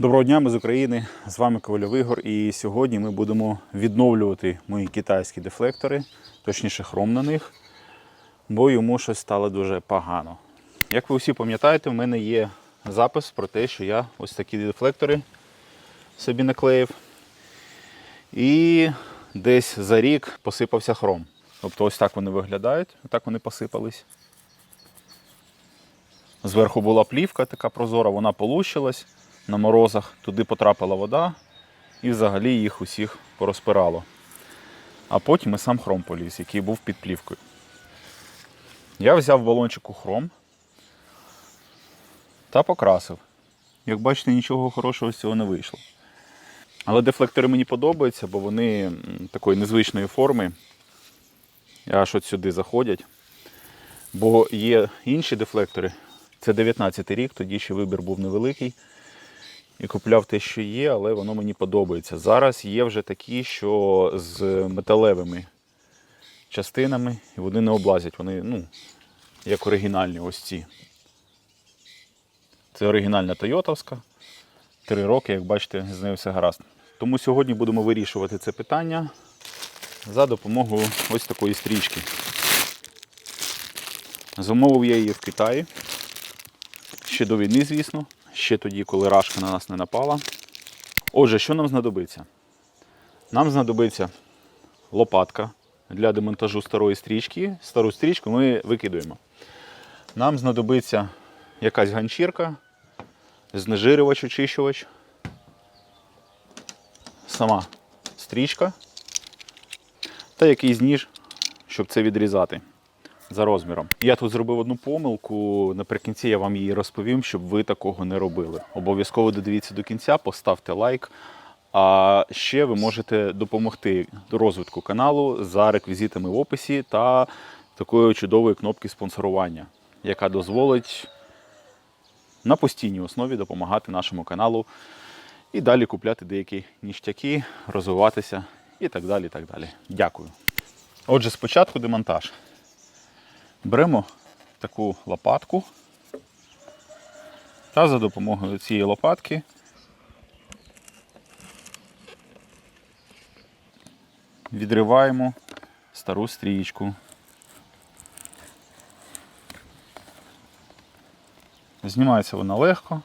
Доброго дня, ми з України. З вами Ковальов Ігор. І сьогодні ми будемо відновлювати мої китайські дефлектори, точніше хром на них, бо йому щось стало дуже погано. Як ви всі пам'ятаєте, в мене є запис про те, що я ось такі дефлектори собі наклеїв. І десь за рік посипався хром. Тобто ось так вони виглядають, так вони посипались. Зверху була плівка така прозора, вона полущилась на морозах, туди потрапила вода і взагалі їх усіх порозпирало. А потім і сам хром поліз, який був під плівкою. Я взяв балончику хром та покрасив. Як бачите, нічого хорошого з цього не вийшло. Але дефлектори мені подобаються, бо вони такої незвичної форми. Аж от сюди заходять. Бо є інші дефлектори. Це 19 рік, тоді ще вибір був невеликий. І купляв те, що є, але воно мені подобається. Зараз є вже такі, що з металевими частинами, і вони не облазять. Вони, ну, як оригінальні ось ці. Це оригінальна Тойотовська. Три роки, як бачите, з нею все гаразд. Тому сьогодні будемо вирішувати це питання за допомогою ось такої стрічки. Замовив я її в Китаї. Ще до війни, звісно. Ще тоді, коли рашка на нас не напала. Отже, що нам знадобиться? Нам знадобиться лопатка для демонтажу старої стрічки. Стару стрічку ми викидуємо. Нам знадобиться якась ганчірка, знежирювач, очищувач, сама стрічка та якийсь ніж, щоб це відрізати за розміром. Я тут зробив одну помилку. Наприкінці я вам її розповім, щоб ви такого не робили. Обов'язково додивіться до кінця, поставте лайк. А ще ви можете допомогти розвитку каналу за реквізитами в описі та такою чудовою кнопки спонсорування, яка дозволить на постійній основі допомагати нашому каналу і далі купляти деякі ніштяки, розвиватися і так далі. і так далі. Дякую. Отже, спочатку демонтаж. Беремо таку лопатку та за допомогою цієї лопатки відриваємо стару стрічку. Знімається вона легко.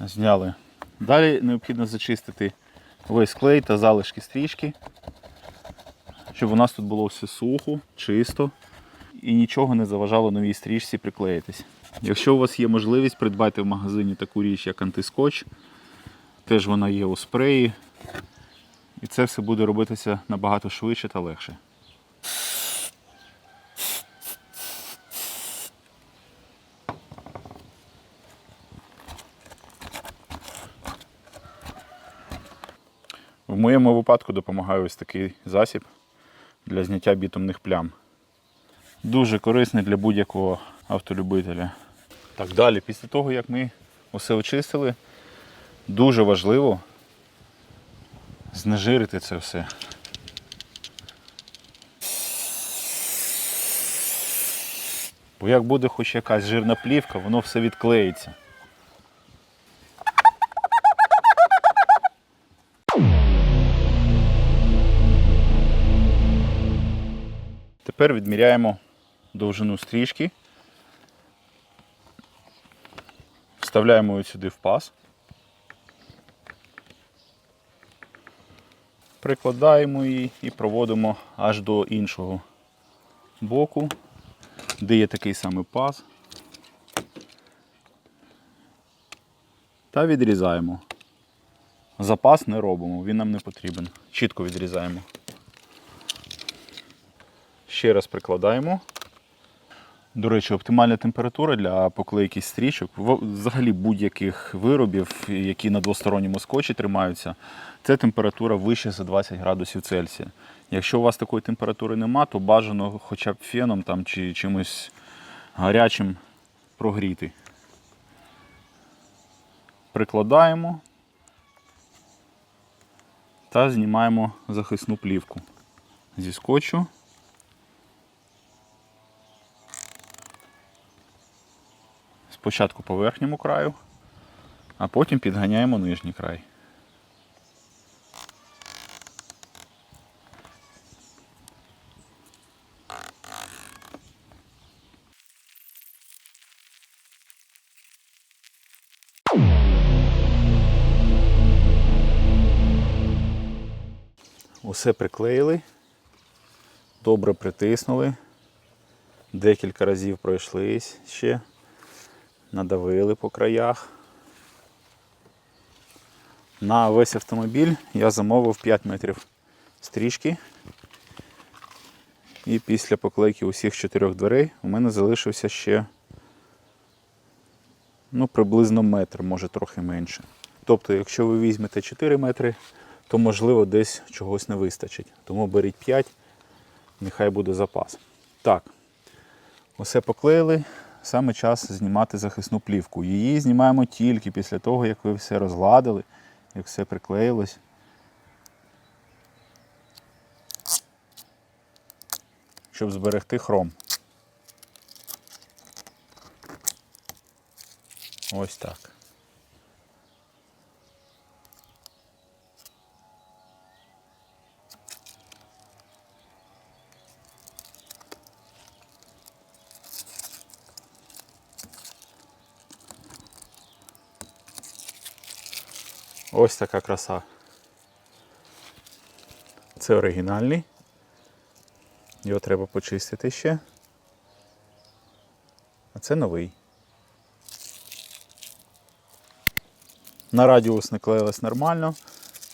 Зняли. Далі необхідно зачистити весь клей та залишки стрічки, щоб у нас тут було все сухо, чисто і нічого не заважало новій стрічці приклеїтись. Якщо у вас є можливість, придбайте в магазині таку річ, як антискотч. Теж вона є у спреї. І це все буде робитися набагато швидше та легше. Моєму випадку допомагає ось такий засіб для зняття бітумних плям. Дуже корисний для будь-якого автолюбителя. Так далі, після того, як ми усе очистили, дуже важливо знежирити це все. Бо як буде хоч якась жирна плівка, воно все відклеїться. Тепер відміряємо довжину стрічки. Вставляємо її сюди в паз. Прикладаємо її і проводимо аж до іншого боку, де є такий самий паз. Та відрізаємо. Запас не робимо, він нам не потрібен. Чітко відрізаємо. Ще раз прикладаємо. До речі, оптимальна температура для поклейки стрічок, взагалі будь-яких виробів, які на двосторонньому скотчі тримаються, це температура вище за 20 градусів Цельсія. Якщо у вас такої температури нема, то бажано хоча б феном там, чи чимось гарячим прогріти. Прикладаємо та знімаємо захисну плівку зі скотчу. Спочатку по верхньому краю, а потім підганяємо нижній край. Усе приклеїли, добре притиснули, декілька разів пройшлись ще, надавили по краях. На весь автомобіль я замовив 5 метрів стрічки. І після поклейки усіх чотирьох дверей у мене залишився ще ну, приблизно метр, може трохи менше. Тобто, якщо ви візьмете 4 метри, то можливо десь чогось не вистачить. Тому беріть 5, нехай буде запас. Так, усе поклеїли. Саме час знімати захисну плівку. Її знімаємо тільки після того, як ви все розгладили, як все приклеїлось. Щоб зберегти хром. Ось так. Ось така краса. Це оригінальний. Його треба почистити ще. А це новий. На радіус не клеїлось нормально.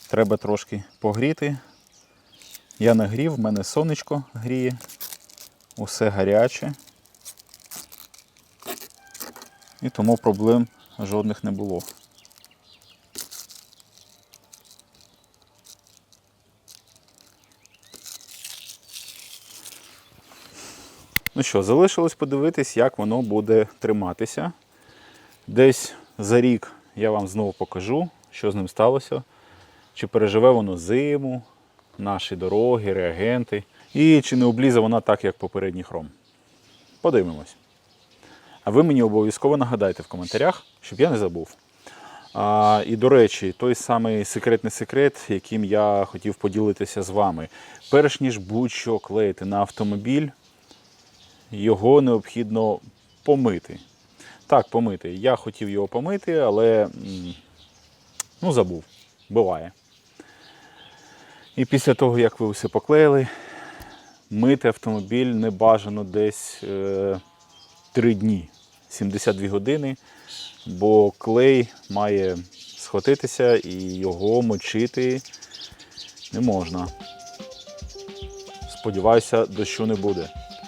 Треба трошки погріти. Я нагрів, в мене сонечко гріє. Усе гаряче. І тому проблем жодних не було. Ну що, залишилось подивитись, як воно буде триматися. Десь за рік я вам знову покажу, що з ним сталося. Чи переживе воно зиму, наші дороги, реагенти. І чи не облізе вона так, як попередній хром. Подивимось. А ви мені обов'язково нагадайте в коментарях, щоб я не забув. А, і до речі, той самий секретний секрет, яким я хотів поділитися з вами. Перш ніж будь-що клеїти на автомобіль, його необхідно помити. Так, помити. Я хотів його помити, але ну, забув. Буває. І після того, як ви все поклеїли, мити автомобіль не бажано десь е, 3 дні, 72 години, бо клей має схватитися і його мочити не можна. Сподіваюся, дощу не буде.